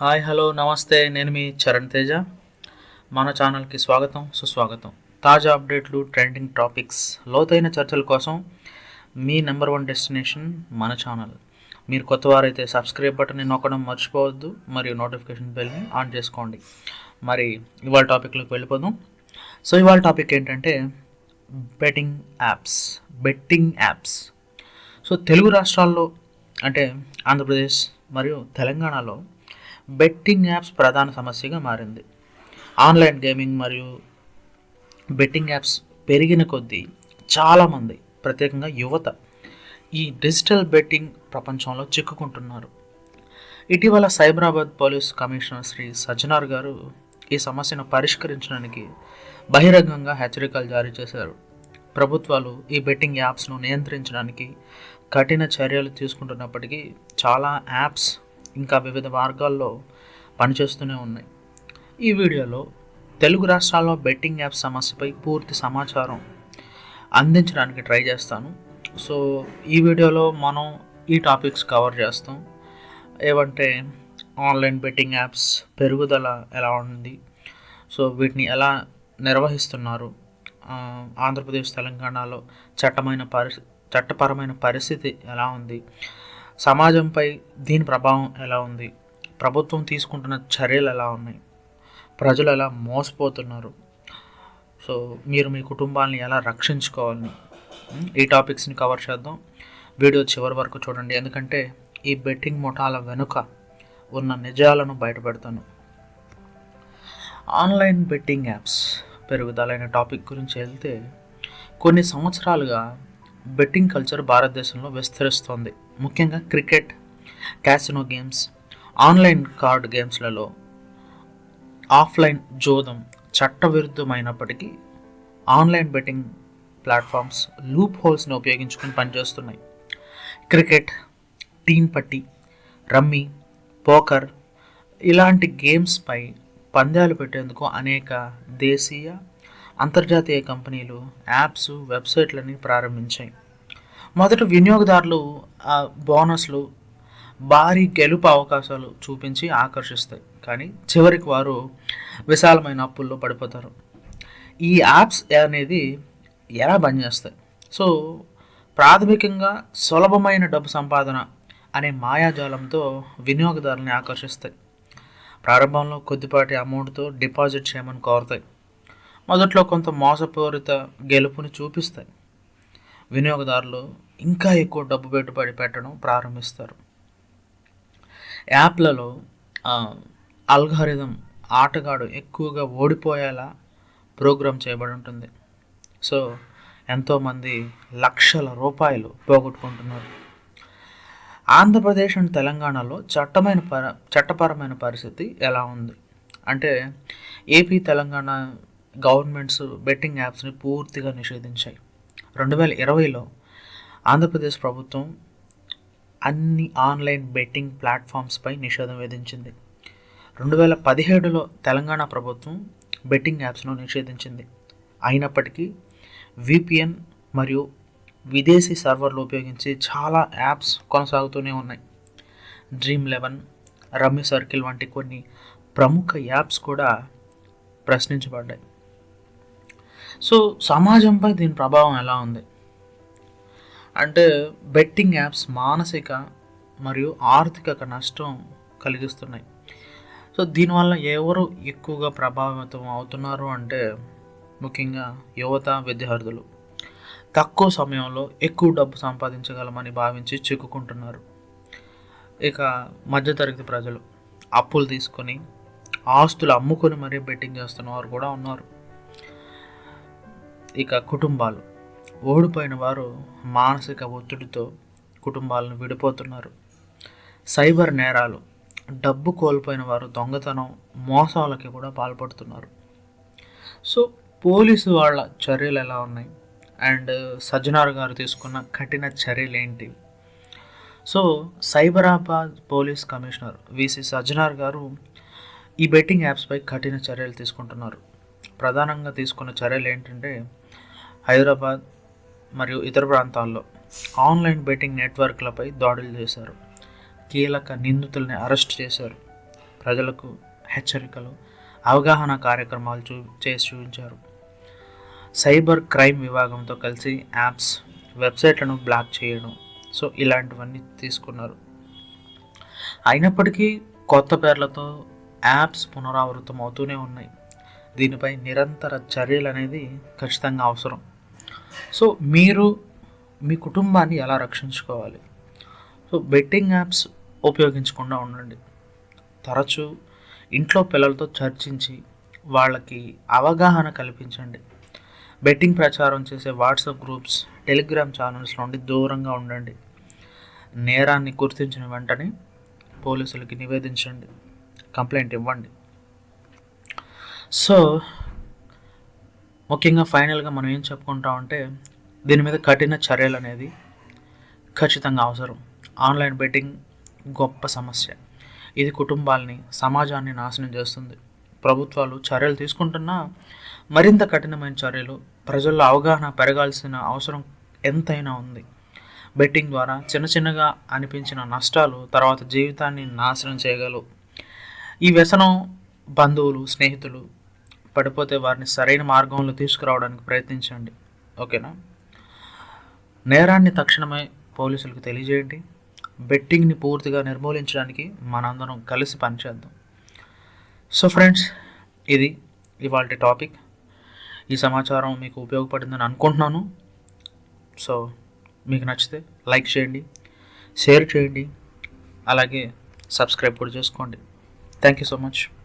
Hi hello నమస్తే. నేను మీ చరణ్ తేజ. మన ఛానల్కి స్వాగతం సుస్వాగతం. తాజా అప్డేట్లు ట్రెండింగ్ టాపిక్స్ లోతైన చర్చల కోసం మీ నెంబర్ వన్ డెస్టినేషన్ మన ఛానల్. మీరు కొత్త వారైతే సబ్స్క్రైబ్ బటన్ని నొక్కడం మర్చిపోవద్దు మరియు నోటిఫికేషన్ బెల్ని ఆన్ చేసుకోండి. మరి ఇవాళ టాపిక్లోకి వెళ్ళిపోదాం. సో ఇవాళ టాపిక్ ఏంటంటే betting apps betting apps. So Telugu రాష్ట్రాల్లో అంటే ఆంధ్రప్రదేశ్ మరియు తెలంగాణలో బెట్టింగ్ యాప్స్ ప్రధాన సమస్యగా మారింది. ఆన్లైన్ గేమింగ్ మరియు బెట్టింగ్ యాప్స్ పెరిగిన కొద్దీ చాలామంది ప్రత్యేకంగా యువత ఈ డిజిటల్ బెట్టింగ్ ప్రపంచంలో చిక్కుకుంటున్నారు. ఇటీవల సైబరాబాద్ పోలీస్ కమిషనర్ శ్రీ సజ్జనార్ గారు ఈ సమస్యను పరిష్కరించడానికి బహిరంగంగా హెచ్చరికలు జారీ చేశారు. ప్రభుత్వాలు ఈ బెట్టింగ్ యాప్స్ను నియంత్రించడానికి కఠిన చర్యలు తీసుకుంటున్నప్పటికీ చాలా యాప్స్ ఇంకా వివిధ మార్గాల్లో పనిచేస్తూనే ఉన్నాయి. ఈ వీడియోలో తెలుగు రాష్ట్రాల్లో బెట్టింగ్ యాప్ సమస్యపై పూర్తి సమాచారం అందించడానికి ట్రై చేస్తాను. సో ఈ వీడియోలో మనం ఈ టాపిక్స్ కవర్ చేస్తాం. ఏమంటే ఆన్లైన్ బెట్టింగ్ యాప్స్ పెరుగుదల ఎలా ఉంది? సో వీటిని ఎలా నిర్వహిస్తున్నారు? ఆంధ్రప్రదేశ్ తెలంగాణలో చట్టమైన పరి చట్టపరమైన పరిస్థితి ఎలా ఉంది? సమాజంపై దీని ప్రభావం ఎలా ఉంది? ప్రభుత్వం తీసుకుంటున్న చర్యలు ఎలా ఉన్నాయి? ప్రజలు ఎలా మోసపోతున్నారు? సో మీరు మీ కుటుంబాన్ని ఎలా రక్షించుకోవాలని ఈ టాపిక్స్ని కవర్ చేద్దాం. వీడియో చివరి వరకు చూడండి. ఎందుకంటే ఈ బెట్టింగ్ ముఠాల వెనుక ఉన్న నిజాలను బయటపెడతాను. ఆన్లైన్ బెట్టింగ్ యాప్స్ పెరుగుదలైన టాపిక్ గురించి వెళ్తే కొన్ని సంవత్సరాలుగా బెట్టింగ్ కల్చర్ భారతదేశంలో విస్తరిస్తోంది. ముఖ్యంగా cricket casino games online card గేమ్స్లలో offline జోదం చట్టవిరుద్ధమైనప్పటికీ ఆన్లైన్ బెట్టింగ్ ప్లాట్ఫామ్స్ లూప్ హోల్స్ని ఉపయోగించుకుని పనిచేస్తున్నాయి. క్రికెట్ టీన్ పట్టి రమ్మీ పోకర్ ఇలాంటి గేమ్స్పై పందాలు పెట్టేందుకు అనేక దేశీయ అంతర్జాతీయ కంపెనీలు యాప్స్ వెబ్సైట్లని ప్రారంభించాయి. మొదట వినియోగదారులు ఆ బోనస్లు భారీ గెలుపు అవకాశాలు చూపించి ఆకర్షిస్తాయి. కానీ చివరికి వారు విశాలమైన అప్పుల్లో పడిపోతారు. ఈ యాప్స్ అనేది ఎలా పనిచేస్తాయి? సో ప్రాథమికంగా సులభమైన డబ్బు సంపాదన అనే మాయాజాలంతో వినియోగదారుల్ని ఆకర్షిస్తాయి. ప్రారంభంలో కొద్దిపాటి అమౌంట్తో డిపాజిట్ చేయమని కోరుతాయి. మొదట్లో కొంత మోసపూరిత గెలుపుని చూపిస్తాయి. వినియోగదారులు ఇంకా ఎక్కువ డబ్బు పెట్టుబడి పెట్టడం ప్రారంభిస్తారు. యాప్లలో అల్గారిథం ఆటగాడు ఎక్కువగా ఓడిపోయేలా ప్రోగ్రామ్ చేయబడి ఉంటుంది సో ఎంతోమంది లక్షల రూపాయలు పోగొట్టుకుంటున్నారు. ఆంధ్రప్రదేశ్ అండ్ తెలంగాణలో చట్టమైన పర చట్టపరమైన పరిస్థితి ఎలా ఉంది? అంటే ఏపీ తెలంగాణ గవర్నమెంట్స్ బెట్టింగ్ యాప్స్ని పూర్తిగా నిషేధించాయి. రెండు వేల ఇరవైలో ఆంధ్రప్రదేశ్ ప్రభుత్వం అన్ని ఆన్లైన్ బెట్టింగ్ ప్లాట్ఫామ్స్పై నిషేధం విధించింది. రెండు వేల పదిహేడులో తెలంగాణ ప్రభుత్వం బెట్టింగ్ యాప్స్ను నిషేధించింది. అయినప్పటికీ విపిఎన్ మరియు విదేశీ సర్వర్లు ఉపయోగించి చాలా యాప్స్ కొనసాగుతూనే ఉన్నాయి. డ్రీమ్ లెవెన్ రమ్మి సర్కిల్ వంటి కొన్ని ప్రముఖ యాప్స్ కూడా ప్రశ్నించబడ్డాయి. సో సమాజంపై దీని ప్రభావం ఎలా ఉంది? అంటే బెట్టింగ్ యాప్స్ మానసిక మరియు ఆర్థిక నష్టం కలిగిస్తున్నాయి. సో దీనివల్ల ఎవరు ఎక్కువగా ప్రభావితం అవుతున్నారు అంటే ముఖ్యంగా యువత విద్యార్థులు. తక్కువ సమయంలో ఎక్కువ డబ్బు సంపాదించగలమని భావించి చిక్కుకుంటున్నారు. ఇక మధ్యతరగతి ప్రజలు అప్పులు తీసుకొని ఆస్తులు అమ్ముకొని మరీ బెట్టింగ్ చేస్తున్న వారు కూడా ఉన్నారు. ఇక కుటుంబాలు. ఓడిపోయిన వారు మానసిక ఒత్తిడితో కుటుంబాలను విడిపోతున్నారు. సైబర్ నేరాలు డబ్బు కోల్పోయిన వారు దొంగతనం మోసాలకి కూడా పాల్పడుతున్నారు. సో పోలీసు వాళ్ళ చర్యలు ఎలా ఉన్నాయి? అండ్ సజ్జనార్ గారు తీసుకున్న కఠిన చర్యలు ఏంటి? So Cyberabad police commissioner VC Sajjanar గారు ఈ బెట్టింగ్ యాప్స్పై కఠిన చర్యలు తీసుకుంటున్నారు. ప్రధానంగా తీసుకున్న చర్యలు ఏంటంటే హైదరాబాద్ మరియు ఇతర ప్రాంతాల్లో ఆన్లైన్ బెట్టింగ్ నెట్వర్క్లపై దాడులు చేశారు. కీలక నిందితుల్ని అరెస్ట్ చేశారు. ప్రజలకు హెచ్చరికలు అవగాహన కార్యక్రమాలు చూ చేసి చూపించారు. సైబర్ క్రైమ్ విభాగంతో కలిసి యాప్స్ వెబ్సైట్లను బ్లాక్ చేయడం సో ఇలాంటివన్నీ తీసుకున్నారు. అయినప్పటికీ కొత్త పేర్లతో యాప్స్ పునరావృతం అవుతూనే ఉన్నాయి. దీనిపై నిరంతర చర్యలు అనేది ఖచ్చితంగా అవసరం. సో మీరు మీ కుటుంబాన్ని ఎలా రక్షించుకోవాలి? సో బెట్టింగ్ యాప్స్ ఉపయోగించకుండా ఉండండి. తరచూ ఇంట్లో పిల్లలతో చర్చించి వాళ్ళకి అవగాహన కల్పించండి. బెట్టింగ్ ప్రచారం చేసే వాట్సాప్ గ్రూప్స్ టెలిగ్రామ్ ఛానల్స్ నుండి దూరంగా ఉండండి. నేరాన్ని గుర్తించిన వెంటనే పోలీసులకి నివేదించండి. కంప్లైంట్ ఇవ్వండి. సో ముఖ్యంగా ఫైనల్గా మనం ఏం చెప్పుకుంటాం అంటే దీని మీద కఠిన చర్యలు అనేది ఖచ్చితంగా అవసరం. ఆన్లైన్ బెట్టింగ్ గొప్ప సమస్య. ఇది కుటుంబాల్ని సమాజాన్ని నాశనం చేస్తుంది. ప్రభుత్వాలు చర్యలు తీసుకుంటున్నా మరింత కఠినమైన చర్యలు ప్రజల్లో అవగాహన పెరగాల్సిన అవసరం ఎంతైనా ఉంది. బెట్టింగ్ ద్వారా చిన్న చిన్నగా అనిపించిన నష్టాలు తర్వాత జీవితాన్ని నాశనం చేయగలవు. ఈ వ్యసనం బంధువులు స్నేహితులు పడిపోతే వారిని సరైన మార్గంలో తీసుకురావడానికి ప్రయత్నించండి. ఓకేనా? నేరాన్ని తక్షణమే పోలీసులకు తెలియజేయండి. బెట్టింగ్ని పూర్తిగా నిర్మూలించడానికి మనందరం కలిసి పనిచేద్దాం. సో ఫ్రెండ్స్ ఇది ఇవాళ టాపిక్. ఈ సమాచారం మీకు ఉపయోగపడిందని అనుకుంటున్నాను. సో మీకు నచ్చితే లైక్ చేయండి షేర్ చేయండి అలాగే సబ్స్క్రైబ్ కూడా చేసుకోండి. Thank you so much.